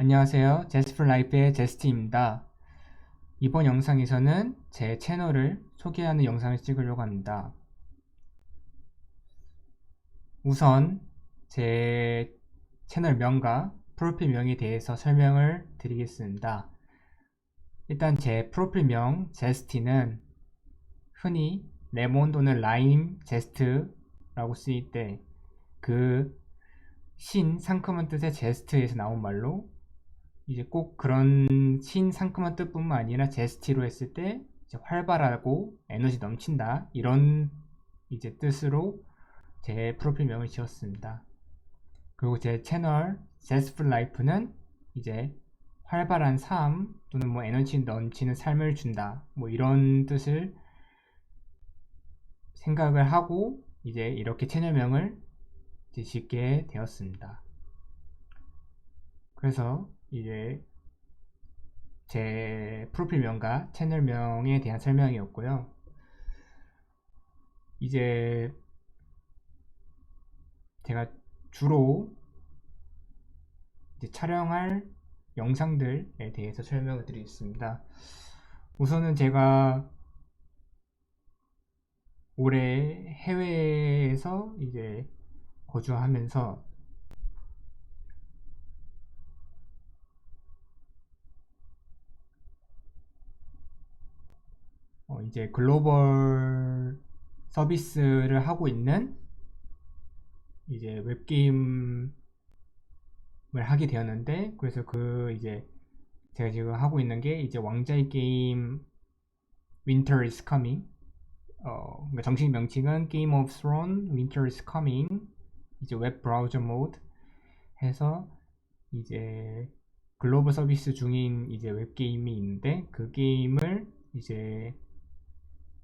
안녕하세요. 제스플 라이프의 제스티입니다. 이번 영상에서는 제 채널을 소개하는 영상을 찍으려고 합니다. 우선 제 채널 명과 프로필 명에 대해서 설명을 드리겠습니다. 일단 제 프로필 명 제스티는 흔히 레몬 또는 라임 제스트라고 쓰일 때 그 신 상큼한 뜻의 제스트에서 나온 말로 이제 꼭 그런 신 상큼한 뜻뿐만 아니라 제스티로 했을 때 활발하고 에너지 넘친다 이런 이제 뜻으로 제 프로필명을 지었습니다. 그리고 제 채널 제스풀 라이프는 이제 활발한 삶 또는 뭐 에너지 넘치는 삶을 준다 뭐 이런 뜻을 생각을 하고 이제 이렇게 채널명을 짓게 되었습니다. 그래서 이제 제 프로필명과 채널명에 대한 설명이었고요. 이제 제가 주로 촬영할 영상들에 대해서 설명을 드리겠습니다. 우선은 제가 올해 해외에서 이제 거주하면서 어, 이제 글로벌 서비스를 하고 있는 이제 웹게임을 하게 되었는데 그래서 그 이제 제가 지금 하고 있는 게 이제 왕자의 게임 Winter is Coming. 어, 그러니까 정식 명칭은 Game of Thrones Winter is Coming. 이제 웹 브라우저 모드 해서 이제 글로벌 서비스 중인 이제 웹 게임이 있는데 그 게임을 이제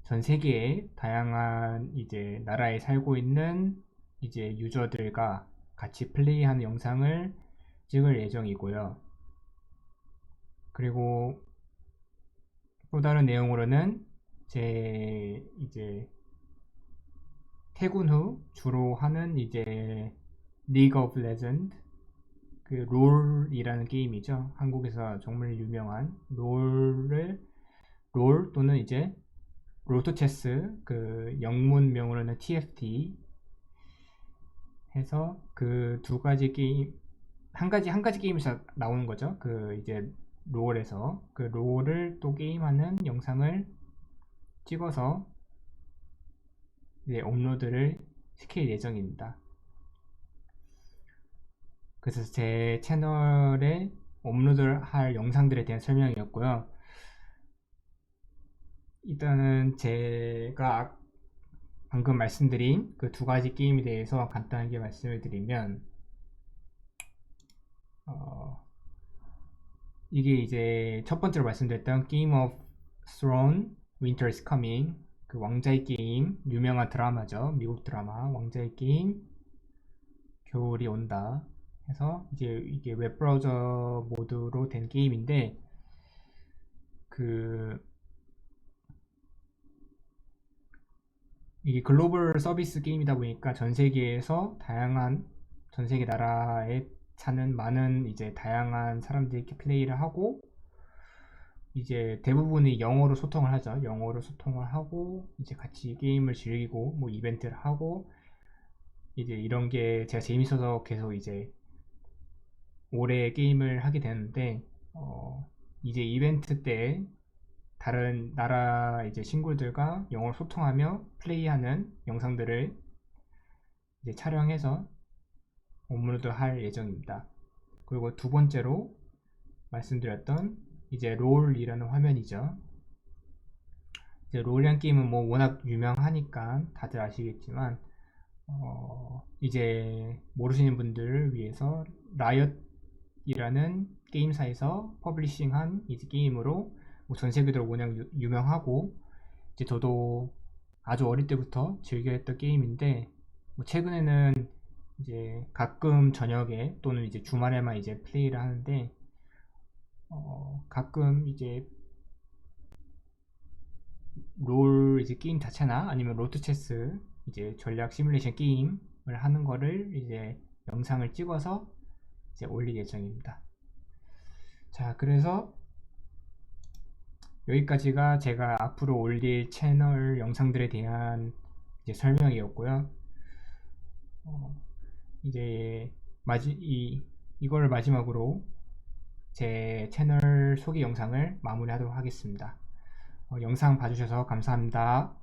전 세계의 다양한 이제 나라에 살고 있는 이제 유저들과 같이 플레이하는 영상을 찍을 예정이고요. 그리고 또 다른 내용으로는 제 이제 퇴근 후 주로 하는 이제 리그 오브 레전드 그 롤이라는 게임이죠. 한국에서 정말 유명한 롤을 롤 또는 이제 로토체스 그 영문 명으로는 TFT 해서 그 두 가지 게임 한 가지 한 가지 게임에서 나오는 거죠. 그 이제 롤에서 그 롤을 또 게임하는 영상을 찍어서 이제 업로드를 시킬 예정입니다. 그래서 제 채널에 업로드할 영상들에 대한 설명이었고요. 일단은 제가 방금 말씀드린 그 두 가지 게임에 대해서 간단하게 말씀을 드리면 어, 이게 이제 첫 번째로 말씀드렸던 Game of Thrones Winter is Coming 그 왕자의 게임 유명한 드라마죠. 미국 드라마 왕자의 게임 겨울이 온다 해서 이제 이게 웹 브라우저 모드로 된 게임인데 그 이게 글로벌 서비스 게임이다 보니까 전 세계에서 다양한 전 세계 나라에 사는 많은 이제 다양한 사람들이 플레이를 하고 이제 대부분이 영어로 소통을 하죠. 영어로 소통을 하고 이제 같이 게임을 즐기고 뭐 이벤트를 하고 이제 이런 게 제가 재밌어서 계속 이제 올해 게임을 하게 되는데 어 이제 이벤트 때 다른 나라 이제 친구들과 영어로 소통하며 플레이하는 영상들을 이제 촬영해서 업로드 할 예정입니다. 그리고 두 번째로 말씀드렸던 이제 롤이라는 화면이죠. 이제 롤이란 게임은 뭐 워낙 유명하니까 다들 아시겠지만 어 이제 모르시는 분들을 위해서 라이엇이라는 게임사에서 퍼블리싱한 이제 게임으로 뭐 전 세계적으로 워낙 유, 명하고 이제 저도 아주 어릴 때부터 즐겨 했던 게임인데 뭐 최근에는 이제 가끔 저녁에 또는 이제 주말에만 이제 플레이를 하는데 어 가끔 이제 롤 이제 게임 자체나 아니면 로트 체스 이제 전략 시뮬레이션 게임을 하는 거를 이제 영상을 찍어서 이제 올릴 예정입니다. 자, 그래서 여기까지가 제가 앞으로 올릴 채널 영상들에 대한 설명이었고요. 어, 이제 마지 이 이걸 마지막으로 제 채널 소개 영상을 마무리하도록 하겠습니다. 어, 영상 봐주셔서 감사합니다.